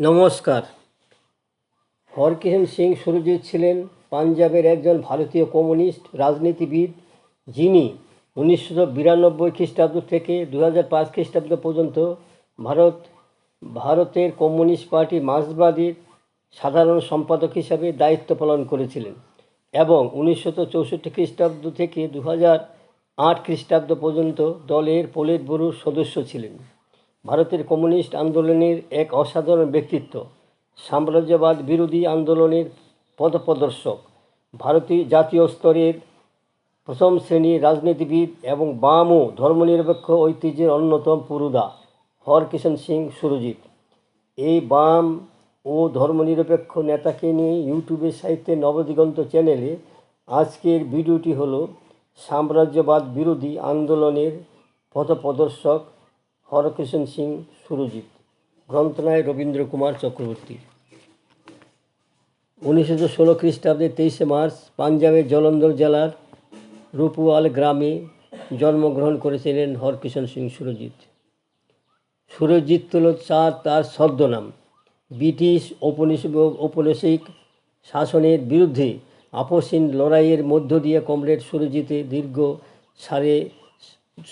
নমস্কার। হরকিষেণ সিং সুরজিৎ ছিলেন পাঞ্জাবের একজন ভারতীয় কমিউনিস্ট রাজনীতিবিদ, যিনি উনিশশো বিরানব্বই খ্রিস্টাব্দ থেকে দু হাজার পাঁচ খ্রিস্টাব্দ পর্যন্ত ভারত, ভারতের কমিউনিস্ট পার্টি মার্ক্সবাদীর সাধারণ সম্পাদক হিসাবে দায়িত্ব পালন করেছিলেন এবং উনিশশো চৌষট্টি খ্রিস্টাব্দ থেকে দু হাজার আট খ্রিস্টাব্দ পর্যন্ত দলের পোলিট সদস্য ছিলেন। ভারতের কমিউনিস্ট আন্দোলনের এক অসাধারণ ব্যক্তিত্ব, সাম্রাজ্যবাদ বিরোধী আন্দোলনের পথপ্রদর্শক, ভারতীয় জাতীয় স্তরের প্রথম শ্রেণির রাজনীতিবিদ এবং বাম ও ধর্মনিরপেক্ষ ঐতিহ্যের অন্যতম পুরুদা হরকিষণ সিং সুরজিৎ। এই বাম ও ধর্মনিরপেক্ষ নেতাকে নিয়ে ইউটিউবের সাহিত্যের নবদিগন্ত চ্যানেলে আজকের ভিডিওটি হলো সাম্রাজ্যবাদ বিরোধী আন্দোলনের পথপ্রদর্শক হরকিষণ সিং, সুরজিৎ। গ্রন্থনায় রবীন্দ্র কুমার চক্রবর্তী। উনিশশো ষোলো খ্রিস্টাব্দে তেইশে মার্চ পাঞ্জাবের জলন্ধর জেলার রূপওয়াল গ্রামে জন্মগ্রহণ করেছিলেন হরকিষণ সিং সুরজিৎ। সুরজিৎ হল চার তার ছদ্মনাম। ব্রিটিশ ঔপনিবেশিক ঔপনিবেশিক শাসনের বিরুদ্ধে আপসীন লড়াইয়ের মধ্য দিয়ে কমরেড সুরজিতে দীর্ঘ সাড়ে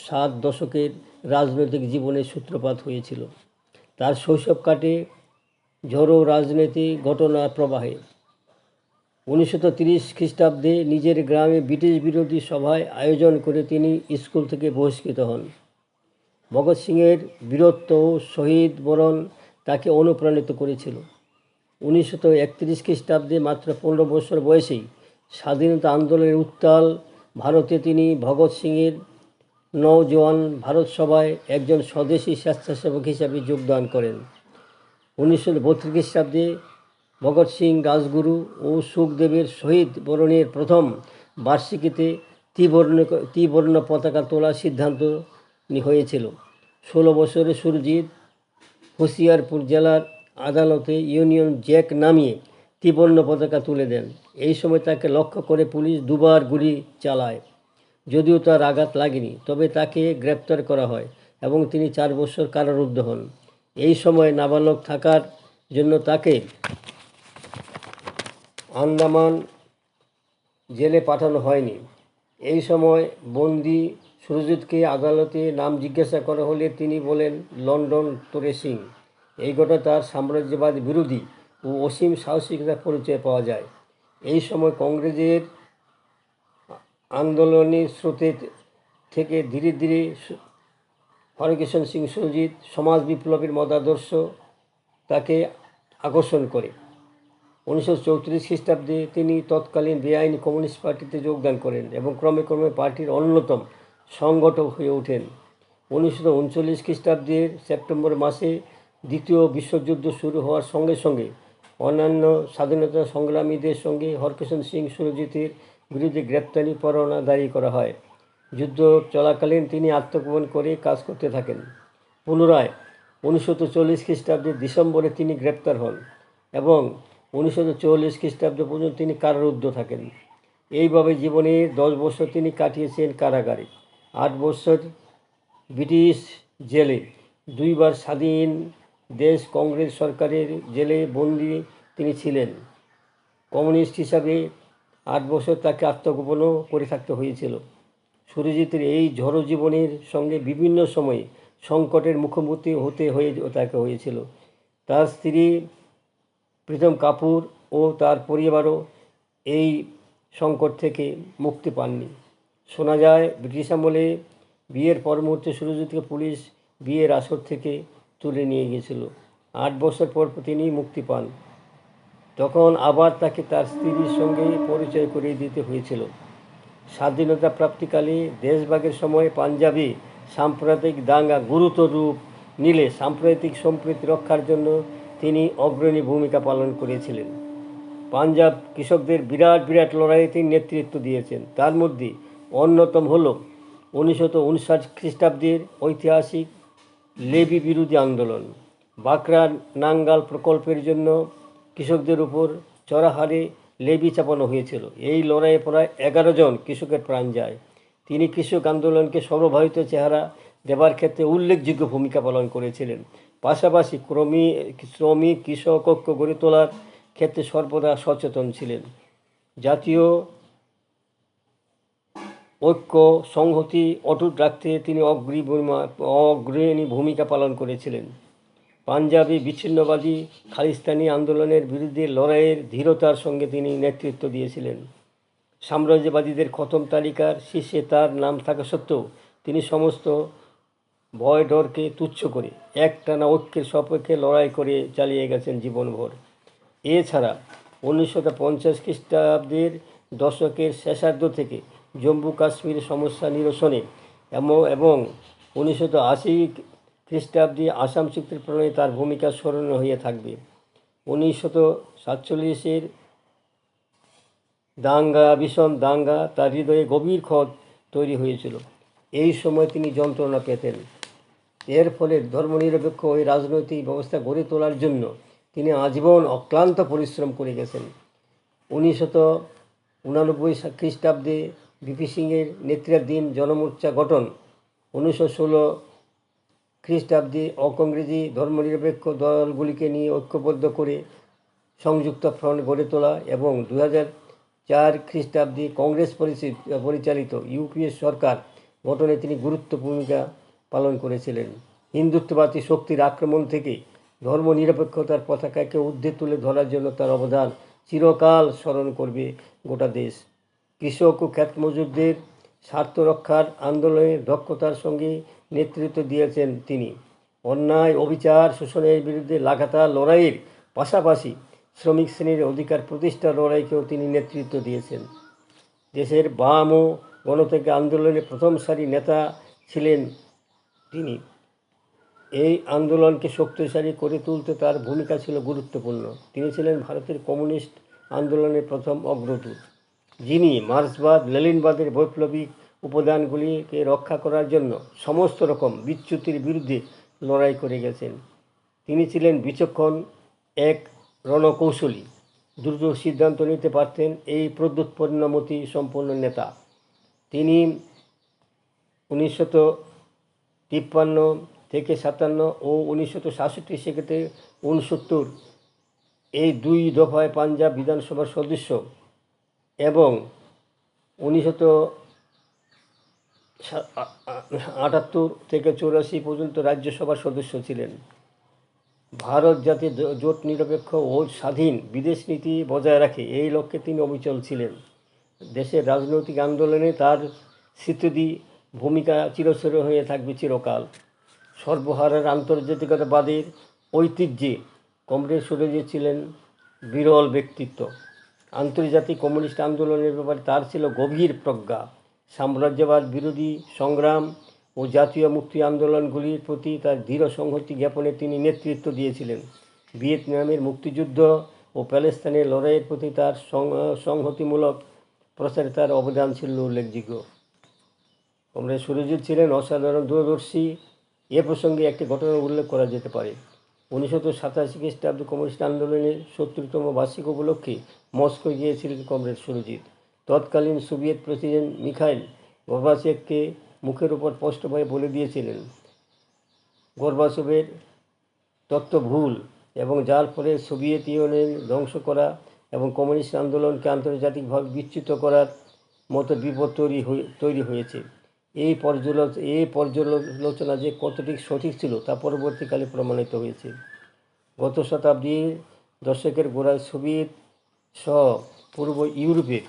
সাত দশকের রাজনৈতিক জীবনের সূত্রপাত হয়েছিল। তার শৈশব কাটে ঝড়ো রাজনীতি ঘটনা প্রবাহে। উনিশশো তিরিশ খ্রিস্টাব্দে নিজের গ্রামে ব্রিটিশ বিরোধী সভায় আয়োজন করে তিনি স্কুল থেকে বহিষ্কৃত হন। ভগৎ সিংয়ের বীরত্ব শহীদ বরণ তাকে অনুপ্রাণিত করেছিল। উনিশশো একত্রিশ খ্রিস্টাব্দে মাত্র পনেরো বছর বয়সেই স্বাধীনতা আন্দোলনের উত্তাল ভারতে তিনি ভগৎ সিংয়ের নওজোয়ান ভারত সভায় একজন স্বদেশী স্বেচ্ছাসেবক হিসাবে যোগদান করেন। উনিশশো বত্রিশ খ্রিস্টাব্দে ভগৎ সিং রাজগুরু ও সুখদেবের শহীদ বরণের প্রথম বার্ষিকীতে ত্রিবর্ণ ত্রিবর্ণ পতাকা তোলার সিদ্ধান্ত হয়েছিল। ষোলো বছরে সুরজিৎ হুশিয়ারপুর জেলার আদালতে ইউনিয়ন জ্যাক নামিয়ে ত্রিবর্ণ পতাকা তুলে দেন। এই সময় তাকে লক্ষ্য করে পুলিশ দুবার গুলি চালায়। যদিও তার আঘাত লাগেনি, তবে তাকে গ্রেপ্তার করা হয় এবং তিনি চার বছর কারারুদ্ধ হন। এই সময় নাবালক থাকার জন্য তাকে আন্দামান জেলে পাঠানো হয়নি। এই সময় বন্দি সুরজিৎকে আদালতে নাম জিজ্ঞাসা করা হলে তিনি বলেন, লন্ডন তোরে সিং। এই ঘটনা তার সাম্রাজ্যবাদ বিরোধী ও অসীম সাহসিকতার পরিচয় পাওয়া যায়। এই সময় কংগ্রেসের আন্দোলনের স্রোতে থেকে ধীরে ধীরে হরকিষণ সিং সুরজিৎ সমাজ বিপ্লবের মতাদর্শ তাকে আকর্ষণ করে। উনিশশো চৌত্রিশ খ্রিস্টাব্দে তিনি তৎকালীন বেআইন কমিউনিস্ট পার্টিতে যোগদান করেন এবং ক্রমে ক্রমে পার্টির অন্যতম সংগঠক হয়ে ওঠেন। উনিশশো উনচল্লিশ খ্রিস্টাব্দের সেপ্টেম্বর মাসে দ্বিতীয় বিশ্বযুদ্ধ শুরু হওয়ার সঙ্গে সঙ্গে অন্যান্য স্বাধীনতা সংগ্রামীদের সঙ্গে হরকিষণ সিং সুরজিতের বিরুদ্ধে গ্রেপ্তারি পরোয়ানা জারি করা হয়। যুদ্ধ চলাকালীন তিনি আত্মগোপন করে কাজ করতে থাকেন। পুনরায় উনিশশো চল্লিশ খ্রিস্টাব্দের ডিসেম্বরে তিনি গ্রেপ্তার হন এবং উনিশশো চল্লিশ খ্রিস্টাব্দ পর্যন্ত তিনি কারারুদ্ধ থাকেন। এইভাবে জীবনে দশ বছর তিনি কাটিয়েছেন কারাগারে। আট বছর ব্রিটিশ জেলে, দুইবার স্বাধীন দেশ কংগ্রেস সরকারের জেলে বন্দি তিনি ছিলেন। কমিউনিস্ট হিসাবে আট বছর তাকে আত্মগোপনও করে থাকতে হয়েছিল। সুরজিতের এই ঝড়ো জীবনের সঙ্গে বিভিন্ন সময়ে সংকটের মুখোমুখি হতে হয়ে তাকে হয়েছিল। তার স্ত্রী প্রীতম কাপুর ও তার পরিবারও এই সংকট থেকে মুক্তি পাননি। শোনা যায়, ব্রিটিশ আমলে বিয়ের পর মুহূর্তে সুরজিৎকে পুলিশ বিয়ের আসর থেকে তুলে নিয়ে গিয়েছিল। আট বছর পর তিনি মুক্তি পান। তখন আবার তাকে তার স্ত্রীর সঙ্গে পরিচয় করিয়ে দিতে হয়েছিল। স্বাধীনতা প্রাপ্তিকালে দেশভাগের সময় পাঞ্জাবে সাম্প্রদায়িক দাঙ্গা গুরুতর রূপ নিলে সাম্প্রদায়িক সম্প্রীতি রক্ষার জন্য তিনি অগ্রণী ভূমিকা পালন করেছিলেন। পাঞ্জাব কৃষকদের বিরাট বিরাট লড়াইয়ে তিনি নেতৃত্ব দিয়েছেন। তার মধ্যে অন্যতম হল উনিশশো উনষাট খ্রিস্টাব্দের ঐতিহাসিক লেবি বিরোধী আন্দোলন। বাঁকড়া নাঙ্গাল প্রকল্পের জন্য কৃষকদের উপর চড়াহারে লেবি চাপানো হয়েছিল। এই লড়াইয়ে প্রায় এগারো জন কৃষকের প্রাণ যায়। তিনি কৃষক আন্দোলনকে সর্বভারতীয় চেহারা দেবার ক্ষেত্রে উল্লেখযোগ্য ভূমিকা পালন করেছিলেন। পাশাপাশি ক্রমী, শ্রমিক, কৃষক ঐক্য গড়ে তোলার ক্ষেত্রে সর্বদা সচেতন ছিলেন। জাতীয় ঐক্য সংহতি অটুট রাখতে তিনি অগ্রী অগ্রণী ভূমিকা পালন করেছিলেন। পাঞ্জাবি বিচ্ছিন্নবাদী খালিস্তানি আন্দোলনের বিরুদ্ধে লড়াইয়ের ধীরতার সঙ্গে তিনি নেতৃত্ব দিয়েছিলেন। সাম্রাজ্যবাদীদের খতম তালিকার শীর্ষে তার নাম থাকা সত্ত্বেও তিনি সমস্ত ভয় ডরকে তুচ্ছ করে একটানা ঐক্যের সপক্ষে লড়াই করে চালিয়ে গেছেন জীবনভর। এছাড়া উনিশশো পঞ্চাশ খ্রিস্টাব্দের দশকের শেষার্ধ থেকে জম্মু কাশ্মীর সমস্যা নিরসনে এবং উনিশশো আশি খ্রিস্টাব্দে আসাম চুক্তির প্রণয়ে তার ভূমিকা স্মরণীয় হয়ে থাকবে। উনিশশো সাতচল্লিশের দাঙ্গা ভীষণ দাঙ্গা তার হৃদয়ে গভীর ক্ষত তৈরি হয়েছিল। এই সময় তিনি যন্ত্রণা পেতেন। এর ফলে ধর্মনিরপেক্ষ ওই রাজনৈতিক ব্যবস্থা গড়ে তোলার জন্য তিনি আজীবন অক্লান্ত পরিশ্রম করে গেছেন। উনিশশত উনানব্বই খ্রিস্টাব্দে বিপি সিংয়ের নেতৃত্বাধীন জনমোর্চা গঠন, উনিশশো ষোলো খ্রিস্টাব্দে অকংগ্রেসি ধর্মনিরপেক্ষ দলগুলিকে নিয়ে ঐক্যবদ্ধ করে সংযুক্ত ফ্রন্ট গড়ে তোলা এবং দু চার খ্রিস্টাব্দে কংগ্রেস পরিচি- পরিচালিত ইউপিএ সরকার গঠনে তিনি গুরুত্ব ভূমিকা পালন করেছিলেন। হিন্দুত্ববাদী শক্তির আক্রমণ থেকে ধর্মনিরপেক্ষতার পতাকাকে ঊর্ধ্বে তুলে ধরার জন্য তার অবদান চিরকাল স্মরণ করবে গোটা দেশ। কৃষক ও খ্যাত মজুরদের স্বার্থ রক্ষার আন্দোলনে দক্ষতার সঙ্গে নেতৃত্ব দিয়েছেন তিনি। অন্যায়, অবিচার, শোষণের বিরুদ্ধে লাগাতার লড়াইয়ের পাশাপাশি শ্রমিক শ্রেণির অধিকার প্রতিষ্ঠার লড়াইকেও তিনি নেতৃত্ব দিয়েছেন। দেশের বাম ও গণতন্ত্র আন্দোলনের প্রথম সারি নেতা ছিলেন তিনি। এই আন্দোলনকে শক্তিশালী করে তুলতে তার ভূমিকা ছিল গুরুত্বপূর্ণ। তিনি ছিলেন ভারতের কমিউনিস্ট আন্দোলনের প্রথম অগ্রদূত। যিনি মার্ক্সবাদ লেলিনবাদের বৈপ্লবিক উপাদানগুলিকে রক্ষা করার জন্য সমস্ত রকম বিচ্যুতির বিরুদ্ধে লড়াই করে গেছেন। তিনি ছিলেন বিচক্ষণ, এক রণকৌশলী। দ্রুত সিদ্ধান্ত নিতে পারতেন এই প্রদ্যুৎপন্নমতি সম্পন্ন নেতা। তিনি উনিশশত তিপ্পান্ন থেকে সাতান্ন ও উনিশশত সাতষট্টি সেক্ষেত্রে উনসত্তর এই দুই দফায় পাঞ্জাব বিধানসভার সদস্য এবং আ- আটাত্তর থেকে চৌরাশি পর্যন্ত রাজ্যসভার সদস্য ছিলেন। ভারত যাতে জোট নিরপেক্ষ ও স্বাধীন বিদেশ নীতি বজায় রাখে এই লক্ষ্যে তিনি অবিচল ছিলেন। দেশের রাজনৈতিক আন্দোলনে তার স্মৃতি ভূমিকা চিরস্বর হয়ে থাকবে চিরকাল। সর্বহারের আন্তর্জাতিকতাবাদের ঐতিহ্যে কমরেড সুরজিৎ ছিলেন বিরল ব্যক্তিত্ব। আন্তর্জাতিক কমিউনিস্ট আন্দোলনের ব্যাপারে তার ছিল গভীর প্রজ্ঞা। সাম্রাজ্যবাদ বিরোধী সংগ্রাম ও জাতীয় মুক্তি আন্দোলনগুলির প্রতি তার দৃঢ় সংহতি জ্ঞাপনে তিনি নেতৃত্ব দিয়েছিলেন। ভিয়েতনামের মুক্তিযুদ্ধ ও প্যালেস্তানের লড়াইয়ের প্রতি তার সংহতিমূলক প্রচারে তার অবদান ছিল উল্লেখযোগ্য। কমরেড সুরজিৎ ছিলেন অসাধারণ দূরদর্শী। এ প্রসঙ্গে একটি ঘটনার উল্লেখ করা যেতে পারে। উনিশশো সাতাশি খ্রিস্টাব্দে কমিউনিস্ট আন্দোলনের সত্তরতম বার্ষিক উপলক্ষে মস্কো গিয়েছিলেন কমরেড সুরজিৎ। তৎকালীন সোভিয়েত প্রেসিডেন্ট মিখাইল গর্বাচেককে মুখের উপর স্পষ্টভাবে বলে দিয়েছিলেন গর্বাচবের তত্ত্ব ভুল এবং যার ফলে সোভিয়েত ইউনিয়ন ধ্বংস করা এবং কমিউনিস্ট আন্দোলনকে আন্তর্জাতিকভাবে বিচ্যুত করার মতো বিপদ তৈরি তৈরি হয়েছে। এই পর্যালোচ, এই পর্যালোচনা যে কতটি সঠিক ছিল তা পরবর্তীকালে প্রমাণিত হয়েছে। গত শতাব্দীর দশকের গোড়ায় সোভিয়েত সহ পূর্ব ইউরোপের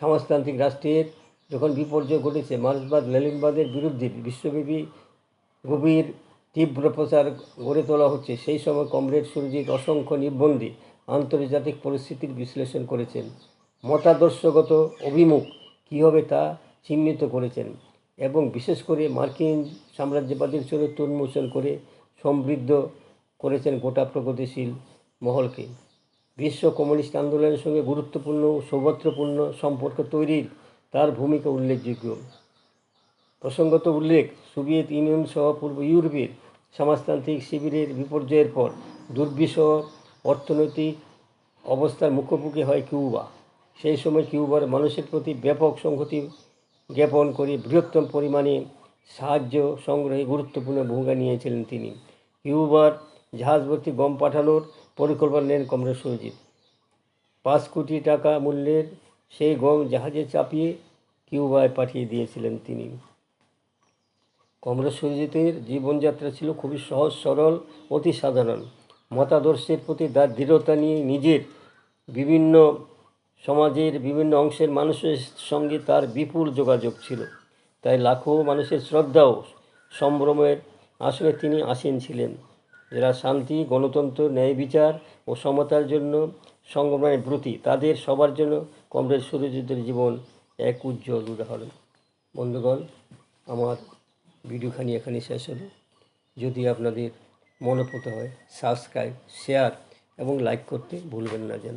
সমাজতান্ত্রিক রাষ্ট্রের যখন বিপর্যয় ঘটেছে মার্ক্সবাদ লেলিনবাদের বিরুদ্ধে বিশ্বব্যাপী গভীর তীব্র প্রচার গড়ে তোলা হচ্ছে, সেই সময় কমরেড সুরজিৎ অসংখ্য নিবন্ধে আন্তর্জাতিক পরিস্থিতির বিশ্লেষণ করেছেন। মতাদর্শগত অভিমুখ কী হবে তা চিহ্নিত করেছেন এবং বিশেষ করে মার্কিন সাম্রাজ্যবাদীর চরিত্র উন্মোচন করে সমৃদ্ধ করেছেন গোটা প্রগতিশীল মহলকে। বিশ্ব কমিউনিস্ট আন্দোলনের সঙ্গে গুরুত্বপূর্ণ সৌভদ্রপূর্ণ সম্পর্ক তৈরির তার ভূমিকা উল্লেখযোগ্য। প্রসঙ্গত উল্লেখ, সোভিয়েত ইউনিয়ন সহ পূর্ব ইউরোপের সমাজতান্ত্রিক শিবিরের বিপর্যয়ের পর দুর্বিষহ অর্থনৈতিক অবস্থার মুখোমুখি হয় কিউবা। সেই সময় কিউবার মানুষের প্রতি ব্যাপক সংহতি জ্ঞাপন করে বৃহত্তম পরিমাণে সাহায্য সংগ্রহে গুরুত্বপূর্ণ ভূমিকা নিয়েছিলেন তিনি। কিউবার জাহাজ ভর্তি গম পাঠানোর পরিকল্পনা নেন কমরেড সুরজিৎ পাঁচ কোটি টাকা মূল্যের সেই গম জাহাজে চাপিয়ে কিউবায় পাঠিয়ে দিয়েছিলেন তিনি। কমরেড সুরজিতের জীবনযাত্রা ছিল খুবই সহজ, সরল, অতি সাধারণ। মতাদর্শের প্রতি তার দৃঢ়তা নিয়ে নিজের বিভিন্ন সমাজের বিভিন্ন অংশের মানুষের সঙ্গে তার বিপুল যোগাযোগ ছিল। তাই লাখো মানুষের শ্রদ্ধা ও সম্ভ্রমের আসলে তিনি আসীন ছিলেন। যারা শান্তি, গণতন্ত্র, ন্যায় বিচার ও সমতার জন্য সংগ্রামের ব্রতী, তাদের সবার জন্য কমরেড সুরজিতের জীবন এক উজ্জ্বল উদাহরণ। বন্ধুগণ, আমার ভিডিওখানি এখানে শেষ হলো। যদি আপনাদের মনে হয় সাবস্ক্রাইব শেয়ার এবং লাইক করতে ভুলবেন না যেন।